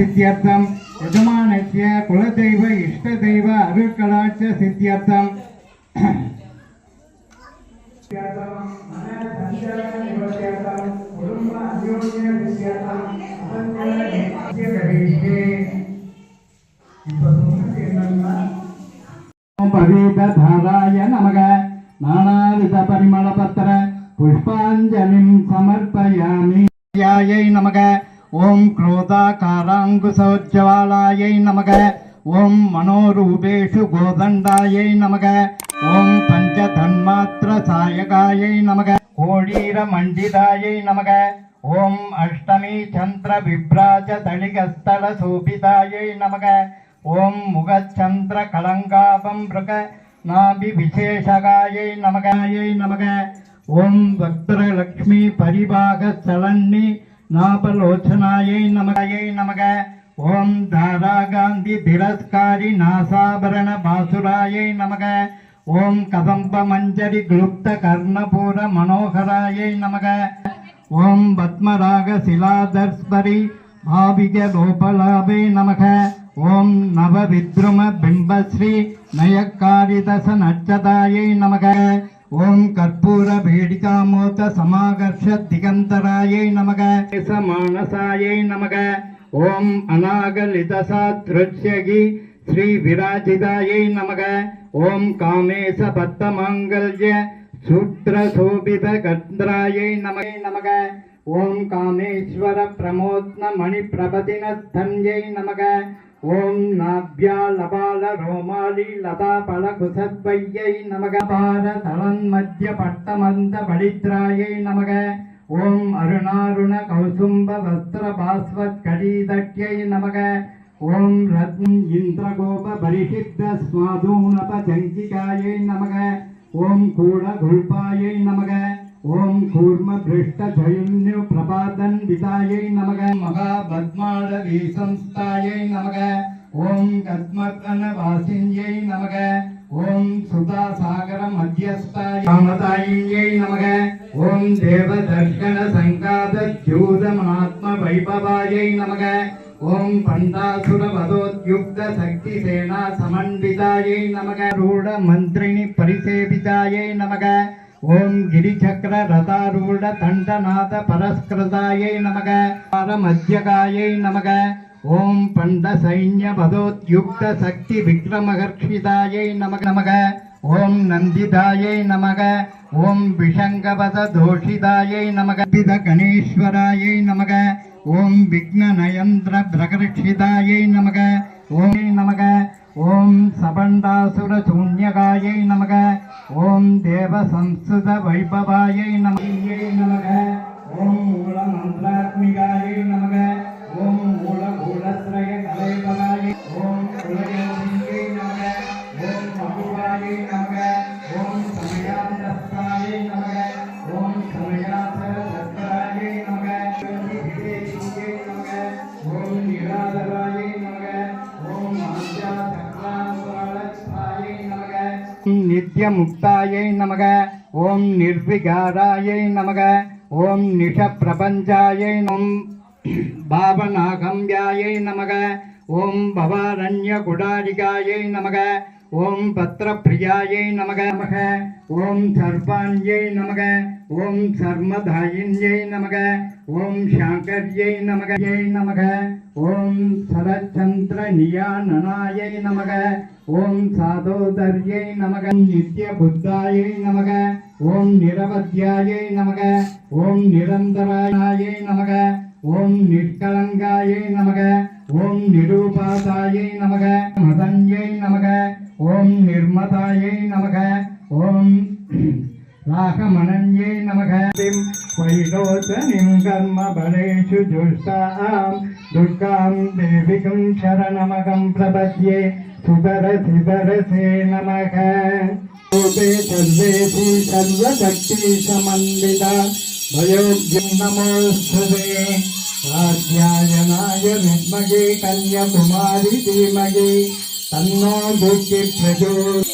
சித்தியர்த்தம். யஜமானத்திய குலதெய்வ இஷ்ட தெய்வ அருட்கடாட்ச சித்தியர்த்தம். குடும்ப அந்யோன்ய விஷயத்தான் பவிதராய நமக. நானாவித பரிமள பத்திர புஷ்பாஞ்சலிம் சமர்ப்பயாமி நமக. ஓம் குரோதாகாராங்குசோஜ்ஜவாலாயை நமக. ஓம் மனோரூபேஷு கோதண்டாயை நமக. ஓம் பஞ்ச தன்மாத்திர சாயகாயை நமக. கோடீர மண்டிதாயை நமக. ஓம் அஷ்டமி சந்திர விப்ராஜ தளிகஸ்தல சோபிதாயை நமக. ஓம் முகச்சந்திர கலங்காபம் மிருக நாபி விசேஷகாயை நமகாயை நமக. ஓம் பக்தரலக்ஷ்மி பரிபாக சலன்னி நாபலோச்சனாயை நமகாயை நமக ஓம் தாராகாந்தி திரஸ்காரி நாசாபரண பாசுராயை நமக ஓம் கதம்ப மஞ்சரி குளுப்த கர்ணபூர மனோகராயை நமக ஓம் பத்மராக ஓம் கற்பூர பீடிகாமோத சமாகர்ஷ திகந்தராயை நமக. மானசாயை நமக. ஓம் அநாகலிதசாத்ருஷ்யகி ஸ்ரீ விராஜிதாயை நமக. ஓம் காமேச பத்தமாங்கல்ய சூத்ர சோபித கத்ராயை நமக நமக. ஓம் காமேஸ்வர பிரமோத்ன மணி பிரபதினஸ்தன்யை நமக. ஓம் நாப்யா லபால ரோமாலி லதா பல குசத்வையை நமக. பார தலன் மத்திய பட்டமந்த பலித்ராயை நமக. ஓம் அருணாருண கௌசும்ப வஸ்திர பாஸ்வத் கடீதட்யை நமக. ஓம் ரத்ன இந்திரகோப பரிஷித்த ஸ்வாதூனப சங்கிகாயை நமக. ஓம் கூட குல்பாயை நமக. ஓம் கூர்ம பிருஷ்ட ஜயுன்யு பிரபாதன் விதாயை நமக. மகா பத்மாட வீசம்ஸ்தாயை நமக. ஓம் கத்மர்தன வாசின்யை நமக. ஓம் சுதா சாகர மத்தியஸ்தாய காமதாயின்யை நமக. ஓம் தேவ தர்ஷன சங்காத ஜூதமாத்ம வைபவாயை நமக. ஓம் பண்டாசுர வதோத்யுக்த சக்தி சேனா சமன்விதாயை நமக. ரூட மந்திரிணி பரிசேவிதாயை நமக. ஓம் கிரிச்சக்கர ரதாரூட தண்டநாத பரஸ்கிருதாயை நமக. பரமத்யகாயை நமக. ஓம் பண்ட சைன்ய வதோத்யுக்த சக்தி விக்ரமகர்ஷிதாயை நமக. நமக. ஓம் நந்திதாயை நமக. ஓம் விஷங்கபத தோஷிதாயை நமக. கணேஸ்வராயை நமக. ஓம் விக்ன நயந்திர பிரகர்ஷிதாயை நமக ஓம் நமக ஓம் சபண்டாசுர சூன்யகாயை நமக ஓம் தேவ சம்ஸ்கிருத வைபவாயை நமக நமக நித்திய முக்தாயை நமக ஓம் நிர்விகாராயை நமக ஓம் நிஷப்பிரபஞ்சாயை நம் பாவநாகம்யாயை நமக ஓம் பவாரண்ய குடாரிகாயை நமக ஓம் பத்ர பிரியாயை நமக. நமக. ஓம் சர்வாண்யை நமக. ஓம் சர்மதாயின்யை நமக. ஓம் சாங்கர்யை நமக. யை நமக. ஓம் சரச்சந்திர நியானனாயை நமக. ஓம் சாதோதர்யை நமக. நித்ய புத்தாயை நமக. ஓம் நிரவத்யாயை நமக. ஓம் நிரந்தராயை நமக. ஓம் நிற்கலங்காயை நமக. ఓం నిరూపాదాయై నమగ మదంజై నమగ ఓం నిర్మతాయై నమగ ఓం రాకమనంజై నమగ వైలోచనిం కర్మ బలేషు దుష్టాం దుర్గాం దేవికం శరణమగం ప్రపద్యే. సుధర శిధరసే నమగ రూపే సర్వేషి సమన్విత. భయోగ్యం నమోస్తుదే स्वाध्यायनाय विद्मगे कन्याकुमारी धीमगे तन्नो बुद्धि प्रचोद